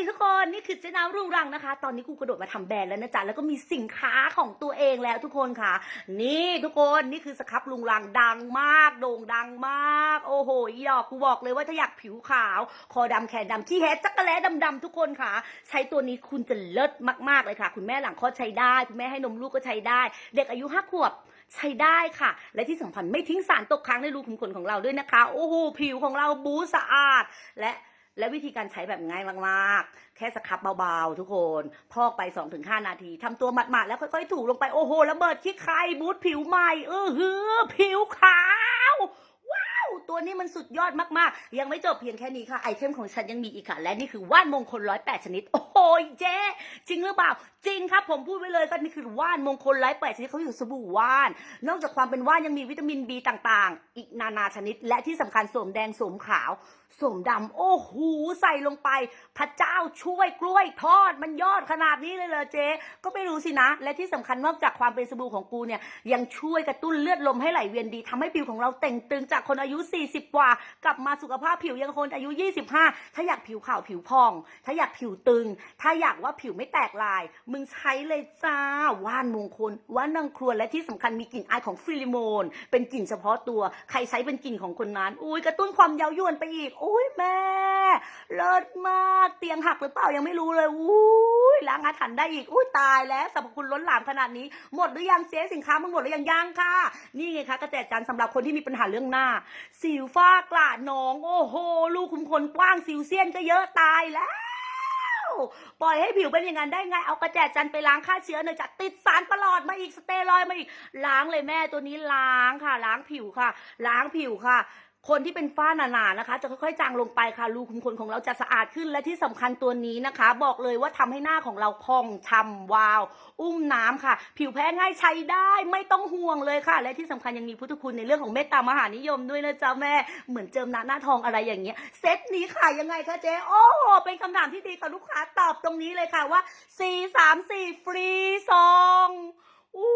ดีทุกคนนี่คือเจ๊น้ำรุ่งรังนะคะ ตอนนี้ครูกระโดดมาทำแบรนด์แล้วนะจ๊ะแล้วก็มีสินค้าของตัวเองแล้วทุกคนค่ะ นี่ทุกคนนี่คือสครับลุงรังดังมากโด่งดังมาก โอ้โหอีดอกกูบอกเลยว่าถ้าอยากผิวขาว คอดำแขนดำขี้แฮจักระแล้ดำๆทุกคนค่ะ ใช้ตัวนี้คุณจะเลิศมากๆเลยค่ะ คุณแม่หลังคลอดใช้ได้ คุณแม่ให้นมลูกก็ใช้ได้ เด็กอายุห้าขวบใช้ได้ค่ะ และที่สำคัญไม่ทิ้งสารตกค้างในรูขุมขนของเราด้วยนะคะ โอ้โหผิวของเราบูสะอาด และ และวิธีการใช้แบบง่ายมากๆ แค่สครับเบาๆ ทุกคน พอกไป 2-5 นาที ทำตัวหมาดๆ แล้วค่อยๆ ถูลงไป โอ้โหระเบิดขี้ใครบูทผิวใหม่ เออฮือ ผิวขาว ว้าวตัวนี้มันสุดยอดมากๆ ยังไม่จบเพียงแค่นี้ค่ะไอเทมของฉันยังมีอีกค่ะ และนี่คือว่านมงคลร้อยแปดชนิด โอ้โหเจ๊จริงหรือเปล่า จริงครับ ผมพูดไว้เลยก็นี่คือว่านมงคลร้อยแปดชนิดเขาอยู่สบู่ว่าน นอกจากความเป็นว่านยังมีวิตามินบีต่างๆ อีกนานาชนิด และที่สำคัญสวมแดงสวมขาวสวมดำโอ้โหใส่ลงไป พระเจ้าช่วยกล้วยทอดมันยอดขนาดนี้เลยเหรอเจ๊ก็ไม่รู้สินะ และที่สำคัญนอกจากความเป็นสบู่ของกูเนี่ยยังช่วยกระตุ้นเลือดลมให้ไหลเวียนดีทำให้ผิวของเราเต่งตึงจากคนอายุ 40กว่า กลับมาสุขภาพผิวยังคนอายุ 25 ถ้าอยากผิวขาวผิวพอง ถ้าอยากผิวตึง ถ้าอยากว่าผิวไม่แตกลาย มึงใช้เลยจ้า ว่านมงคล ว่านนางครัวและที่สำคัญมีกลิ่นอายของฟิลิโมน เป็นกลิ่นเฉพาะตัว ใครใช้เป็นกลิ่นของคนนั้น อุ้ยกระตุ้นความเย้ายวนไปอีก อุ้ยแม่ เลิศมาก เตียงหักหรือเปล่ายังไม่รู้เลยอุ้ยล้างอาถรรพ์ได้อีก อุ้ยตายแล้วสรรพคุณล้นหลามขนาดนี้ หมดหรือยังเจ๊สินค้ามึงหมดหรือยังยังค่ะ นี่ไงคะกระแจจันทร์สำหรับคนที่มีปัญหาเรื่องหน้า สิวฝ้ากระหนอง โอ้โห ลูกคุมขนกว้างสิวเซียนก็เยอะตายแล้วปล่อยให้ผิวเป็นอย่างนั้นได้ไง เอากระแจจันทร์ไปล้างฆ่าเชื้อหน่อยจะติดสารประหลอดมาอีกสเตียรอยมาอีก ล้างเลยแม่ตัวนี้ล้างค่ะ ล้างผิวค่ะ ล้างผิวค่ะ คนที่เป็นฝ้าหนาๆนะคะ จะค่อยๆจางลงไปค่ะรูขุมขนของเราจะสะอาดขึ้นและที่สำคัญตัวนี้นะคะ บอกเลยว่าทำให้หน้าของเราพองช่ำวาว อุ้มน้ำค่ะ ผิวแพ้ง่ายใช้ได้ไม่ต้องห่วงเลยค่ะ และที่สำคัญยังมีพุทธคุณในเรื่องของเมตตามหานิยมด้วยนะจ๊ะแม่เหมือนเจิมหน้าหน้าทองอะไรอย่างเงี้ยเซตนี้ค่ะยังไงคะเจ๊โอ้เป็นคำถามที่ดีค่ะลูกค้าตอบตรงนี้เลยค่ะว่า 4 3 4 ฟรีส่งอุ้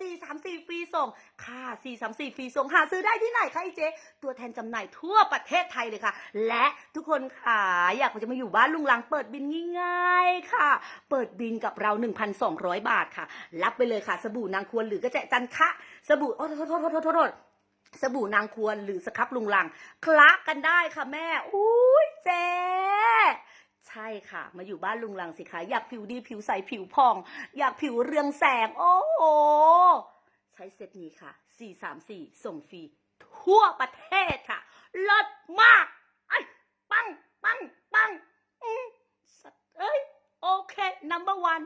4 3 4ฟรีส่ง ค่ะ 4 3 4ฟรีส่ง หาซื้อได้ที่ไหนคะไอเจ๊ ตัวแทนจำหน่ายทั่วประเทศไทยเลยค่ะ และทุกคนค่ะอยากจะมาอยู่บ้านลุงลังเปิดบินง่ายๆค่ะ เปิดบินกับเรา 1,200 บาทค่ะ รับไปเลยค่ะ สบู่นางควรหรือกระแจจันคะสบู่โอ้โทษโทษโทษโทษสบู่นางควรหรือสครับลุงลัง คละกันได้ค่ะแม่ อุ้ยเจ๊ ใช่ค่ะ มาอยู่บ้านลุงลังสิคะอยากผิวดีผิวใสผิวพอง อยากผิวเรืองแสง โอ้โห ใช้เซตนี้ค่ะ 434 ส่งฟรีทั่วประเทศค่ะเลิศมากไอ้ปัง ปัง ปัง อืมเอ้ย โอเค number one